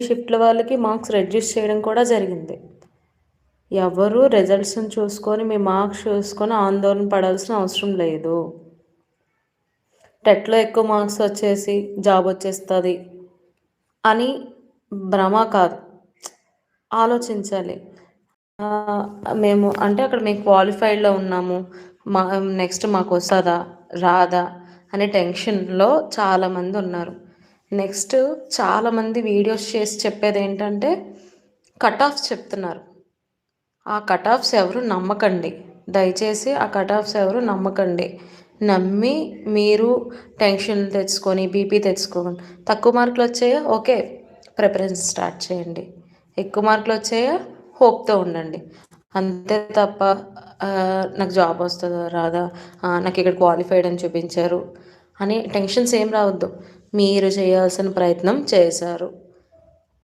షిఫ్ట్ల వాళ్ళకి marks reduce చేయడం కూడా జరిగింది. ఎవరు రిజల్ట్స్ని చూసుకొని మీ మార్క్స్ చూసుకొని ఆందోళన పడాల్సిన అవసరం లేదు. టెట్లో ఎక్కువ మార్క్స్ వచ్చేసి జాబ్ వచ్చేస్తుంది అని భ్రమ కాదు. ఆలోచించాలి. మేము అంటే అక్కడ మేము క్వాలిఫైడ్లో ఉన్నాము. మా నెక్స్ట్ మాకు వస్తుందా రాదా అనే టెన్షన్లో చాలామంది ఉన్నారు. నెక్స్ట్ చాలామంది వీడియోస్ చేసి చెప్పేది ఏంటంటే కట్ ఆఫ్స్ చెప్తున్నారు. ఆ కట్ ఆఫ్స్ ఎవరు నమ్మకండి. దయచేసి ఆ కట్ ఆఫ్స్ ఎవరు నమ్మకండి. నమ్మి మీరు టెన్షన్ తెచ్చుకొని బీపీ తెచ్చుకోండి తక్కువ మార్కులు వచ్చాయా? ఓకే ప్రిపరెన్స్ స్టార్ట్ చేయండి. ఎక్కువ మార్కులు వచ్చాయా? హోప్తో ఉండండి. అంతే తప్ప నాకు జాబ్ వస్తుందా రాదా? నాకు ఇక్కడ క్వాలిఫైడ్ అని చూపించారు. అని టెన్షన్స్ ఏం రావద్దు. మీరు చేయాల్సిన ప్రయత్నం చేశారు.